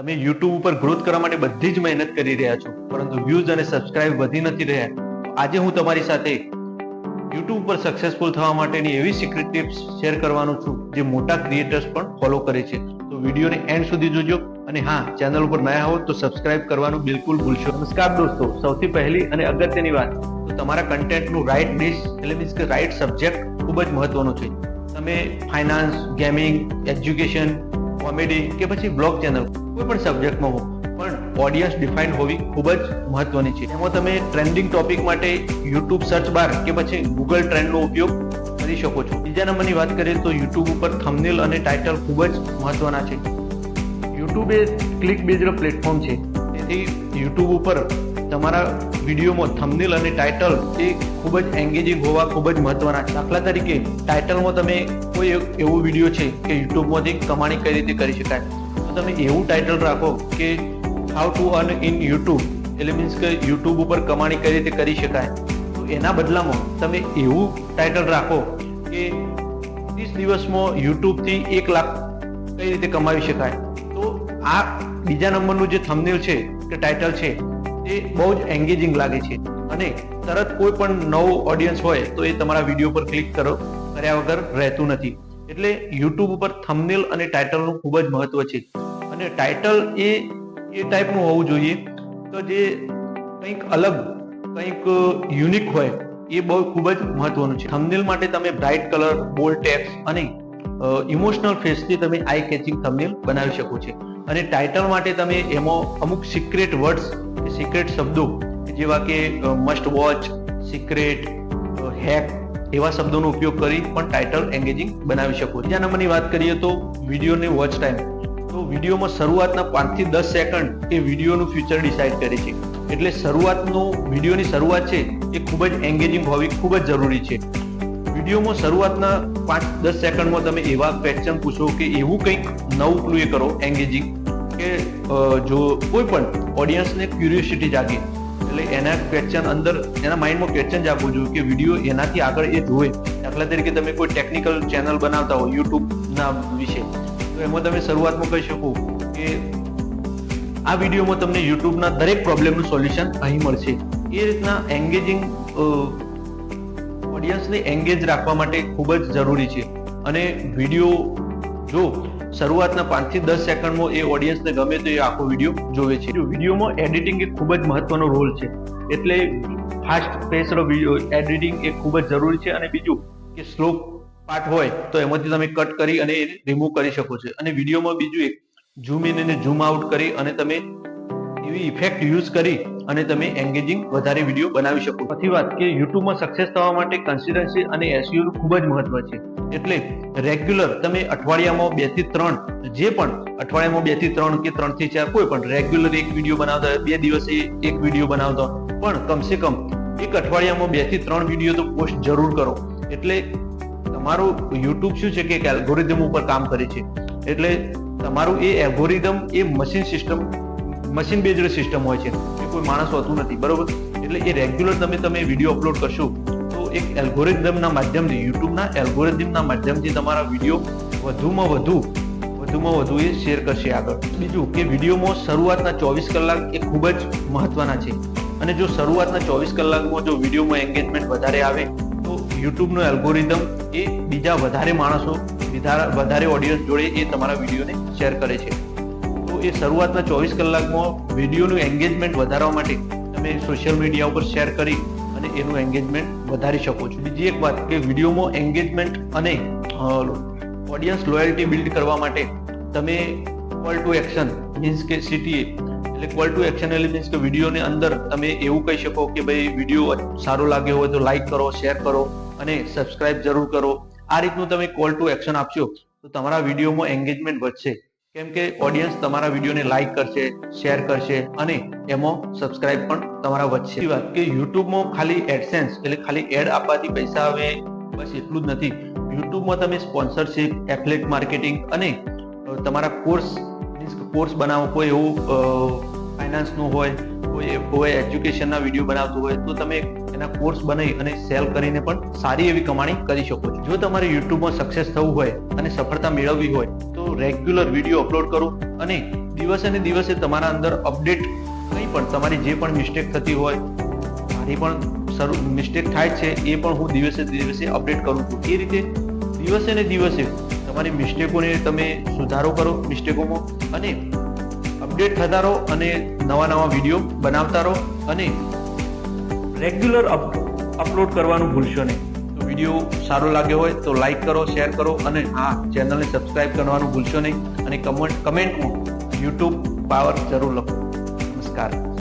તમે યુટ્યુબ ઉપર ગ્રોથ કરવા માટે બધી જ મહેનત કરી રહ્યા છો, પરંતુ વ્યૂઝ અને સબસ્ક્રાઇબ વધી નથી રહ્યા. આજે હું તમારી સાથે યુટ્યુબ પર સક્સેસફુલ થવા માટેની એવી સિક્રેટ ટિપ્સ શેર કરવાનો છું, જે મોટા ક્રિએટર્સ પણ ફોલો કરે છે. તો વિડીયોને એન્ડ સુધી જોજો અને હા ચેનલ ઉપર નયા હો તો સબસ્ક્રાઇબ કરવાનું બિલકુલ ભૂલશો. નમસ્કાર દોસ્તો, સૌથી પહેલી અને અગત્યની વાત, તો તમારા કન્ટેન્ટનું રાઇટ ડિશ એટલે મીન્સ કે રાઇટ સબ્જેક્ટ ખૂબ જ મહત્વનો છે. તમે ફાઇનાન્સ ગેમિંગ એજ્યુકેશન કોમેડી કે પછી બ્લોગ ચેનલ કોઈ પણ સબ્જેક્ટમાં હો, પણ ઓડિયન્સ ડિફાઇન્ડ હોવી ખૂબ જ મહત્વની છે. એમાં તમે ટ્રેન્ડિંગ ટોપિક માટે યુટ્યુબ સર્ચ બાર કે પછી ગૂગલ ટ્રેન્ડનો ઉપયોગ કરી શકો છો. બીજા નંબરની વાત કરીએ તો યુટ્યુબ ઉપર થંબનેલ અને ટાઇટલ ખૂબ જ મહત્વના છે. યુટ્યુબ એ ક્લિક બેઝડ પ્લેટફોર્મ છે. તેથી યુટ્યુબ ઉપર તમારા વિડીયોમાં થંબનેલ અને ટાઇટલ એ ખૂબ જ એન્ગેજિંગ હોવા ખૂબ જ મહત્વના છે. દાખલા તરીકે ટાઇટલમાં તમે કોઈ એવો વીડિયો છે કે યુટ્યુબમાંથી કમાણી કઈ રીતે કરી શકાય? તમે એવું ટાઇટલ રાખો કે how to earn in YouTube એટલે મીન્સ કે યુટ્યુબ ઉપર કમાણી કઈ રીતે કરી શકાય. તો એના બદલામાં તમે એવું ટાઇટલ રાખો કે ત્રીસ દિવસમાં યુટ્યુબથી એક લાખ કઈ રીતે કમાવી શકાય. તો આ બીજા નંબરનું જે થંબનેલ છે, કે ટાઇટલ છે તે બહુ જ એન્ગેજિંગ લાગે છે. અને તરત કોઈ પણ નવો ઓડિયન્સ હોય તો એ તમારા વીડિયો પર ક્લિક કરો, કર્યા વગર રહેતું નથી. એટલે યુટ્યુબ ઉપર થંબનેલ અને ટાઇટલનું ખૂબ જ મહત્વ છે. અને ટાઇટલ એ એ ટાઈપનું હોવું જોઈએ. તો જે કંઈક અલગ, કંઈક યુનિક હોય, એ બહુ ખૂબ જ મહત્વનું છે. થંબનેલ માટે તમે બ્રાઇટ કલર બોલ્ડ ટેક્સ અને ઇમોશનલ ફેસથી તમે આઈ કેચિંગ થંબનેલ બનાવી શકો છો. અને ટાઇટલ માટે તમે એમાં અમુક સિક્રેટ વર્ડ્સ સિક્રેટ શબ્દો, જેવા કે મસ્ટ વોચ સિક્રેટ હેક એવા શબ્દોનો ઉપયોગ કરી પણ ટાઇટલ એન્ગેજિંગ બનાવી શકો. બીજા નંબરની વાત કરીએ તો વિડીયોની વોચ ટાઈમ તો વિડીયોમાં શરૂઆતના પાંચથી દસ સેકન્ડ એ વિડીયોનું ફ્યુચર ડિસાઇડ કરે છે. એટલે શરૂઆતનો, વિડીયોની શરૂઆત છે એ ખૂબ જ એન્ગેજિંગ હોવી ખૂબ જ જરૂરી છે. વિડીયોમાં શરૂઆતના પાંચ, દસ સેકન્ડમાં તમે એવા ક્વેશ્ચન પૂછો કે એવું કંઈક નવું પેલું એ કરો એન્ગેજિંગ કે જો કોઈ પણ ઓડિયન્સને ક્યુરિયોસિટી જાગે એટલે એના ક્વેશ્ચન અંદર, એના માઇન્ડમાં ક્વેશ્ચન જાગવું જોઈએ કે વીડિયો એનાથી આગળ એ જોવે. દાખલા તરીકે તમે કોઈ ટેકનિકલ ચેનલ બનાવતા હો યુટ્યુબના વિશે, તો એમાં તમે શરૂઆતમાં કહી શકો કે આ વિડીયોમાં તમને યુટ્યુબના દરેક પ્રોબ્લેમનું સોલ્યુશન અહીં મળશે. એ રીતના એન્ગેજિંગ ઓડિયન્સને એન્ગેજ રાખવા માટે ખૂબ જ જરૂરી છે. અને વીડિયો જો શરૂઆતના પાંચથી દસ સેકન્ડમાં એ ઓડિયન્સને ગમે તો એ આખો વીડિયો જોવે છે. વિડીયોમાં એડિટિંગ એ ખૂબ જ મહત્વનો રોલ છે. એટલે ફાસ્ટ પેસનો વીડિયો એડિટિંગ એ ખૂબ જ જરૂરી છે. અને બીજું કે સ્લો પાર્ટ હોય તો એમાંથી તમે કટ કરી અને રિમૂવ કરી શકો છો. અને વિડીયોમાં બીજું એક ઝૂમ ઇન અને ઝૂમ આઉટ કરી અને તમે એવી ઇફેક્ટ યુઝ કરી અને તમે એન્ગેજિંગ વધારે વીડિયો બનાવી શકો પછી વાત કે યુટ્યુબમાં સક્સેસ થવા માટે કન્સિસ્ટન્સી અને એસઈઓ નું ખૂબ જ મહત્વ છે. એટલે રેગ્યુલર તમે અઠવાડિયામાં બેથી ત્રણ જે પણ અઠવાડિયામાં બેથી ત્રણ કે ત્રણથી ચાર કોઈ પણ રેગ્યુલર એક વીડિયો બનાવતા બે દિવસે એક વીડિયો બનાવતા પણ કમસે કમ એક અઠવાડિયામાં બેથી ત્રણ વીડિયો તો પોસ્ટ જરૂર કરો. એટલે તમારું યુટ્યુબ શું છે કે એલ્ગોરિધમ ઉપર કામ કરે છે. એટલે તમારું એ એલ્ગોરિધમ એ machine system machine based system હોય છે, એ કોઈ માણસ હોતું નથી, બરોબર? એટલે એ રેગ્યુલર તમે તમે વીડિયો અપલોડ કરશો, તો એક એલ્ગોરિધમના માધ્યમથી યુટ્યુબના એલ્ગોરિધમના માધ્યમથી તમારા વીડિયો વધુમાં વધુ વધુમાં વધુ એ શેર કરશે આગળ. બીજું કે વિડીયોમાં શરૂઆતના ચોવીસ કલાક એ ખૂબ જ મહત્વના છે. અને જો શરૂઆતના ચોવીસ કલાકમાં જો વિડીયોમાં એન્ગેજમેન્ટ વધારે આવે, તો યુટ્યુબનો એલ્ગોરિધમ એ બીજા વધારે માણસો વધારે ઓડિયન્સ જોડે એ તમારા વિડીયોને શેર કરે છે. એ શરૂઆતના ચોવીસ કલાકમાં વિડીયોનું એન્ગેજમેન્ટ વધારવા માટે તમે સોશિયલ મીડિયા ઉપર શેર કરી અને એનું એન્ગેજમેન્ટ વધારી શકો છો. બીજી એક વાત કે વિડીયોમાં એન્ગેજમેન્ટ અને ઓડિયન્સ લોયલ્ટી બિલ્ડ કરવા માટે તમે કોલ ટુ એક્શન મીન્સ કે સીટીએ એટલે કોલ ટુ એક્શન એટલે મીન્સ કે વિડીયોની અંદર તમે એવું કહી શકો કે ભાઈ વીડિયો સારો લાગ્યો હોય તો લાઈક કરો શેર કરો અને સબસ્ક્રાઇબ જરૂર કરો. આ રીતનું તમે કોલ ટુ એક્શન આપશો તો તમારા વિડીયોમાં એન્ગેજમેન્ટ વધશે. કેમ કે ઓડિયન્સ તમારા વિડીયોને લાઈક કરશે શેર કરશે અને એમાં સબસ્ક્રાઇબ પણ તમારા વધશે. વાત કે યુટ્યુબમાં ખાલી એડસેન્સ એટલે ખાલી એડ આપવાથી પૈસા આવે, બસ એટલું જ નથી. યુટ્યુબમાં તમે સ્પોન્સરશિપ એફલેટ માર્કેટિંગ અને તમારા કોર્સ કોર્સ બનાવો, કોઈ એવું ફાઇનાન્સનું હોય, કોઈ કોઈ એજ્યુકેશનના વીડિયો બનાવતું હોય, તો તમે એના કોર્સ બનાવી અને સેલ કરીને પણ સારી એવી કમાણી કરી શકો છો. જો તમારે યુટ્યુબમાં સક્સેસ થવું હોય અને સફળતા મેળવવી હોય રેગ્યુલર વીડિયો અપલોડ કરો અને દિવસે ને દિવસે તમારા અંદર અપડેટ કંઈ પણ તમારી જે પણ મિસ્ટેક થતી હોય, મારી પણ મિસ્ટેક થાય છે, એ પણ હું દિવસે દિવસે અપડેટ કરું છું. એ રીતે દિવસે ને દિવસે તમારી મિસ્ટેકોને તમે સુધારો કરો મિસ્ટેકોમાં અને અપડેટ થતા રહો અને નવા નવા વીડિયો બનાવતા રહો અને રેગ્યુલર અપલોડ કરવાનું ભૂલશો નહીં. વીડિયો સારો લાગ્યો હોય તો લાઈક કરો શેર કરો અને હા ચેનલને સબસ્ક્રાઇબ કરવાનું ભૂલશો નહીં અને કમેન્ટ કમેન્ટમાં યુટ્યુબ પાવર જરૂર લખો. નમસ્કાર.